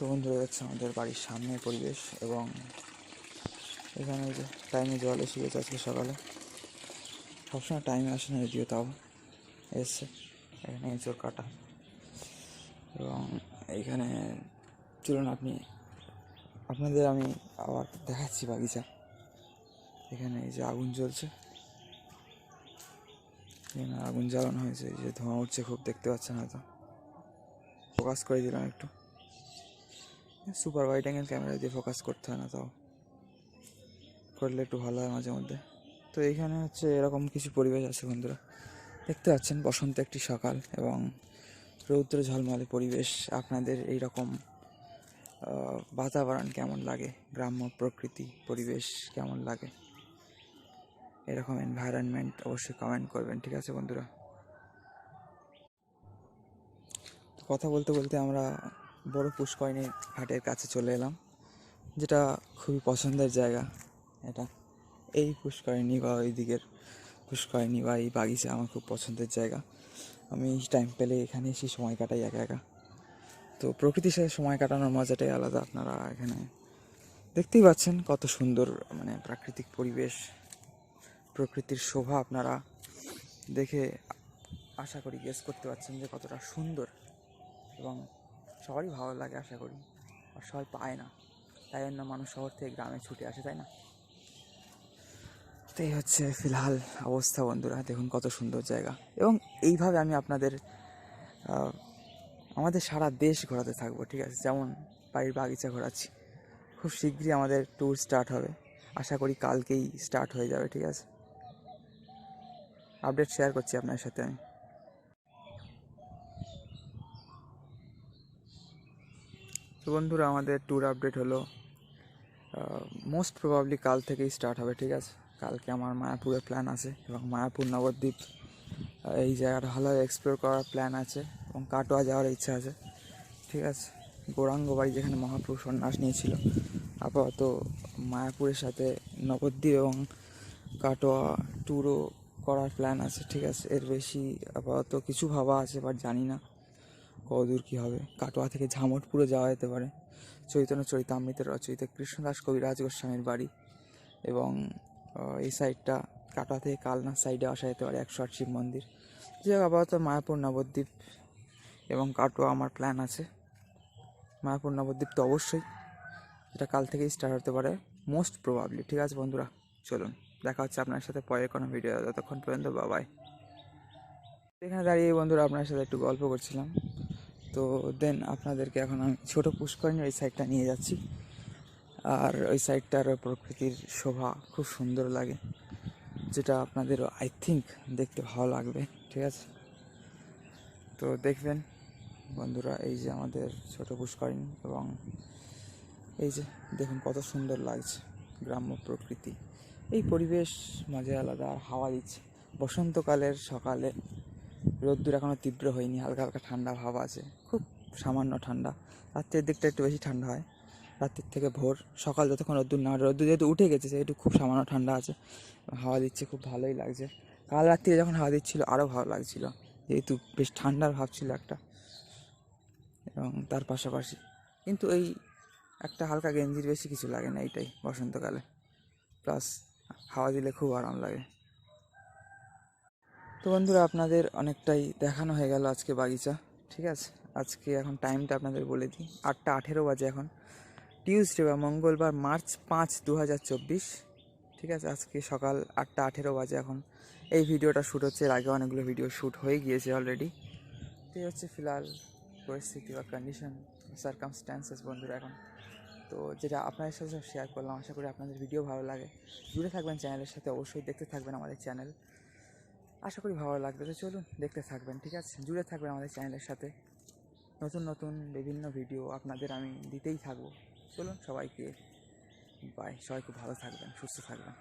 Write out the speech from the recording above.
তো বন্ধুরা হচ্ছে আমাদের বাড়ির সামনে পরিবেশ এবং এখানে যে টাইমে জল এসে গেছে আজকে সকালে। সবসময় টাইমে আসে না যদিও তাও এসছে এখানে এঁচোর কাটা। এবং এইখানে চলুন আপনি, আপনাদের আমি আবার দেখাচ্ছি বাগিচা। এখানে এই যে আগুন জ্বলছে। এখানে আগুন জ্বালানো হয়েছে, এই যে ধোঁয়া উঠছে, খুব দেখতে পাচ্ছেন হয়তো। ফোকাস করে দিলাম একটু। সুপার ওয়াইড অ্যাঙ্গেল ক্যামেরা দিয়ে ফোকাস করতে হয় না তাও। করলে একটু ভালো হয় মাঝে মধ্যে। তো এইখানে হচ্ছে এরকম কিছু পরিবেশ আছে বন্ধুরা। দেখতে পাচ্ছেন, বসন্ত একটি সকাল এবং রৌদ্র ঝলমলে পরিবেশ। আপনাদের এই রকম বাতাবরণ কেমন লাগে? গ্রাম্য প্রকৃতি, পরিবেশ কেমন লাগে? এরকম এনভায়রনমেন্ট অবশ্যই কমেন্ট করবেন, ঠিক আছে বন্ধুরা? কথা বলতে বলতে আমরা বড় পুষ্করিণী ঘাটের কাছে চলে এলাম, যেটা খুবই পছন্দের জায়গা এটা। এই পুষ্করিণী বা ওই দিকের পুষ্করিণী বা এই বাগিচা আমার খুব পছন্দের জায়গা। আমি টাইম পেলে এখানে এসে সময় কাটাই একা একা। তো প্রকৃতির সাথে সময় কাটানোর মজাটাই আলাদা আপনারা এখানে দেখতেই পাচ্ছেন কত সুন্দর মানে প্রাকৃতিক পরিবেশ, প্রকৃতির শোভা আপনারা দেখে আশা করি গেস করতে পারছেন যে কতটা সুন্দর এবং সবারই ভালো লাগে আশা করি। আর সবাই পায় না। তাই জন্য মানুষ শহর থেকে গ্রামে ছুটে আসে, তাই না? এই হচ্ছে ফিলহাল অবস্থা বন্ধুরা। দেখুন কত সুন্দর জায়গা। এবং এইভাবে আমি আপনাদের আমাদের সারা দেশ ঘোরাতে থাকব, ঠিক আছে? যেমন বাড়ির বাগিচা ঘোরাচ্ছি। খুব শীঘ্রই আমাদের ট্যুর স্টার্ট হবে। আশা করি কালকেই স্টার্ট হয়ে যাবে, ঠিক আছে? আপডেট শেয়ার করছি আপনার সাথে আমি। তো বন্ধুরা, আমাদের ট্যুর আপডেট হলো মোস্ট প্রবাবলি কাল থেকেই স্টার্ট হবে, ঠিক আছে? কালকে আমার মায়াপুরের প্ল্যান আছে এবং মায়াপুর নবদ্বীপ এই জায়গাটা ভালোভাবে এক্সপ্লোর করার প্ল্যান আছে এবং কাটোয়া যাওয়ার ইচ্ছা আছে, ঠিক আছে? গৌরাঙ্গ বাড়ি যেখানে মহাপুরুষ সন্ন্যাস নিয়েছিল, আপাতত মায়াপুরের সাথে নবদ্বীপ এবং কাটোয়া ট্যুরও করার প্ল্যান আছে, ঠিক আছে? এর বেশি আপাতত কিছু ভাবা আছে বাট জানি না। কতদূর কী হবে? কাটোয়া থেকে ঝামটপুরে যাওয়া যেতে পারে। চৈতন্য চরিতামৃতের রচয়িতা কৃষ্ণদাস কবিরাজ গোস্বামীর বাড়ি এবং এই সাইডটা কাটোয়া থেকে কালনা সাইডে আসা যেতে পারে একশো আট শিব মন্দির। যে আপাতত মায়াপুর নবদ্বীপ এবং কাটোয়া আমার প্ল্যান আছে। মায়াপুর নবদ্বীপ তো অবশ্যই। এটা কাল থেকেই স্টার্ট হতে পারে মোস্ট প্রবাবলি ঠিক আছে বন্ধুরা, চলুন। দেখা হচ্ছে আপনার সাথে পরের কোনো ভিডিও ততক্ষণ পর্যন্ত বাবাই এখানে দাঁড়িয়ে বন্ধুরা আপনার সাথে একটু গল্প করছিলাম। তো দেন আপনাদেরকে এখন আমি ছোটো পুষ্করিণীর ওই সাইডটা নিয়ে যাচ্ছি। আর ওই সাইডটার প্রকৃতির শোভা খুব সুন্দর লাগে, যেটা আপনাদের আই থিঙ্ক দেখতে ভালো লাগবে, ঠিক আছে? তো দেখবেন বন্ধুরা, এই যে আমাদের ছোট পুষ্করিণী এবং এই যে দেখুন কত সুন্দর লাগছে গ্রাম্য প্রকৃতি। এই পরিবেশ মজা আলাদা আর হাওয়া দিচ্ছে। বসন্তকালের সকালে রোদ্দুর এখনও তীব্র হয়নি, হালকা হালকা ঠান্ডা ভাব আছে, খুব সামান্য ঠান্ডা। রাত্রের দিকটা একটু বেশি ঠান্ডা হয়, রাত্রির থেকে ভোর, সকাল যতক্ষণ রোদ্দুর না, রোদ্দুর যেহেতু উঠে গেছে, সেহেতু খুব সামান্য ঠান্ডা আছে, হাওয়া দিচ্ছে, খুব ভালোই লাগছে। কাল রাত্রিরে যখন হাওয়া দিচ্ছিল আরও ভালো লাগছিল, যেহেতু বেশ ঠান্ডার ভাব ছিল একটা। এবং তার পাশাপাশি, কিন্তু এই একটা হালকা গেঞ্জির বেশি কিছু লাগে না, এইটাই বসন্তকালে। প্লাস হাওয়া দিলে খুব আরাম লাগে। তো বন্ধুরা, আপনাদের অনেকটাই দেখানো হয়ে গেল আজকে বাগিচা, ঠিক আছে? আজকে এখন টাইমটা আপনাদের বলে দিই। আটটা আঠেরো বাজে এখন। টিউসডে বা মঙ্গলবার মার্চ পাঁচ দু ঠিক আছে? আজকে সকাল আটটা আঠেরো বাজে এখন। এই ভিডিওটা শ্যুট হচ্ছে, এর আগে অনেকগুলো ভিডিও শ্যুট হয়ে গিয়েছে অলরেডি তো এই হচ্ছে ফিলহাল পরিস্থিতি বা কন্ডিশন সার্কামস্ট্যান্সেস বন্ধুরা এখন। তো যেটা আপনাদের সাথে শেয়ার করলাম, আশা করি আপনাদের ভিডিও ভালো লাগে। জুড়ে থাকবেন চ্যানেলের সাথে অবশ্যই দেখতে থাকবেন আমাদের চ্যানেল আশা করি ভালো লাগবে। তো চলুন দেখতে থাকবেন, ঠিক আছে? জুড়ে থাকবেন আমাদের চ্যানেলের সাথে। নতুন নতুন বিভিন্ন ভিডিও আপনাদের আমি দিতেই থাকব। চলুন সবাইকে বাই সবাই খুব ভালো থাকবেন, সুস্থ থাকবেন।